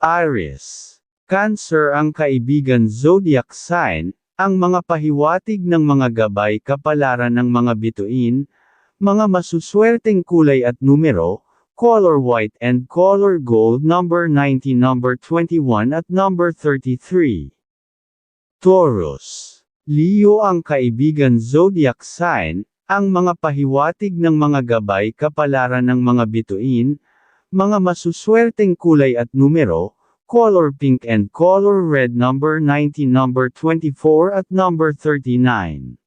Aries. Cancer ang kaibigan zodiac sign, ang mga pahiwatig ng mga gabay kapalaran ng mga bituin, mga masuswerteng kulay at numero, color white and color gold number 90 number 21 at number 33. Taurus. Leo ang kaibigan zodiac sign, ang mga pahiwatig ng mga gabay kapalaran ng mga bituin, mga masuswerteng kulay at numero, color pink and color red number 90 number 24 at number 39.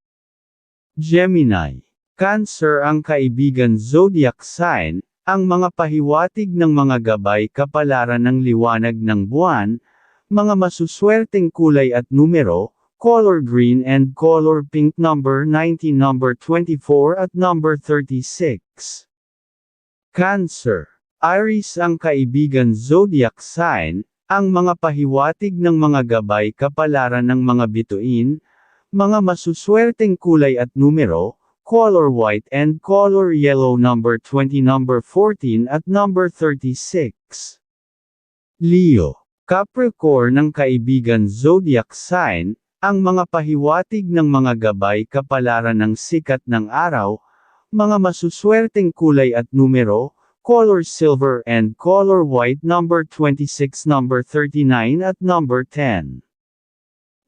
Gemini. Cancer ang kaibigan zodiac sign, ang mga pahiwatig ng mga gabay kapalaran ng liwanag ng buwan, mga masuswerteng kulay at numero, color green and color pink number 90 number 24 at number 36. Cancer. Aries ang kaibigan zodiac sign, ang mga pahiwatig ng mga gabay kapalaran ng mga bituin, mga masuswerteng kulay at numero, color white and color yellow number 20 number 14 at number 36. Leo. Capricorn ng kaibigan zodiac sign, ang mga pahiwatig ng mga gabay kapalaran ng sikat ng araw, mga masuswerteng kulay at numero, color silver and color white number 26 number 39 at number 10.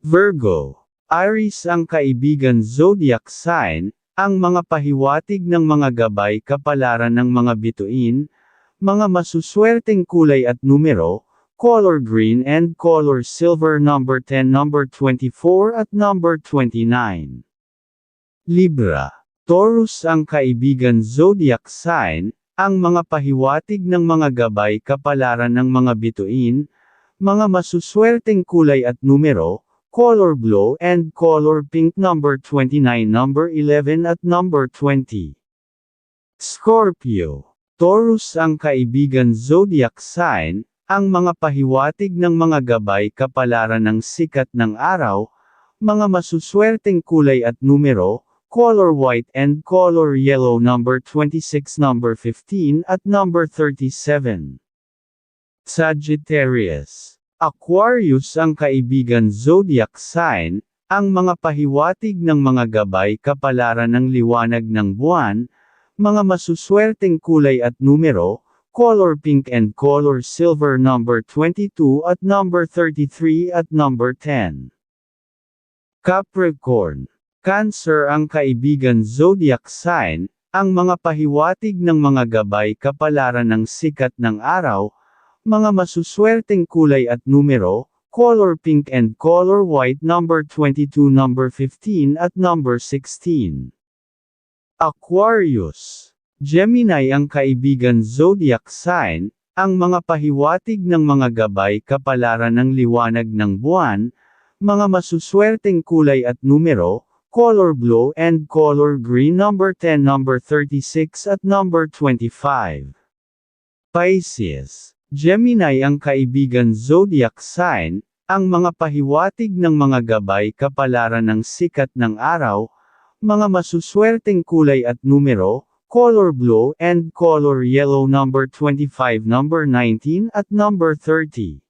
Virgo. Aries ang kaibigan zodiac sign, ang mga pahiwatig ng mga gabay kapalaran ng mga bituin, mga masuswerteng kulay at numero, color green and color silver number 10 number 24 at number 29. Libra. Taurus ang kaibigan zodiac sign, ang mga pahiwatig ng mga gabay kapalaran ng mga bituin, mga masuswerteng kulay at numero, color blue and color pink number 29 number 11 at number 20. Scorpio. Taurus ang kaibigan zodiac sign, ang mga pahiwatig ng mga gabay kapalaran ng sikat ng araw, mga masuswerteng kulay at numero, color white and color yellow number 26 number 15 at number 37. Sagittarius. Aquarius ang kaibigan zodiac sign, ang mga pahiwatig ng mga gabay kapalaran ng liwanag ng buwan, mga masuswerteng kulay at numero, color pink and color silver number 22 at number 33 at number 10. Capricorn. Cancer ang kaibigan zodiac sign, ang mga pahiwatig ng mga gabay kapalaran ng sikat ng araw, mga masuswerteng kulay at numero, color pink and color white number 22 number 15 at number 16. Aquarius. Gemini ang kaibigan zodiac sign, ang mga pahiwatig ng mga gabay kapalaran ng liwanag ng buwan, mga masuswerteng kulay at numero, color blue and color green number 10 number 36 at number 25. Pisces. Gemini ang kaibigan zodiac sign, ang mga pahiwatig ng mga gabay kapalaran ng sikat ng araw, mga masuswerteng kulay at numero, color blue and color yellow number 25 number 19 at number 30.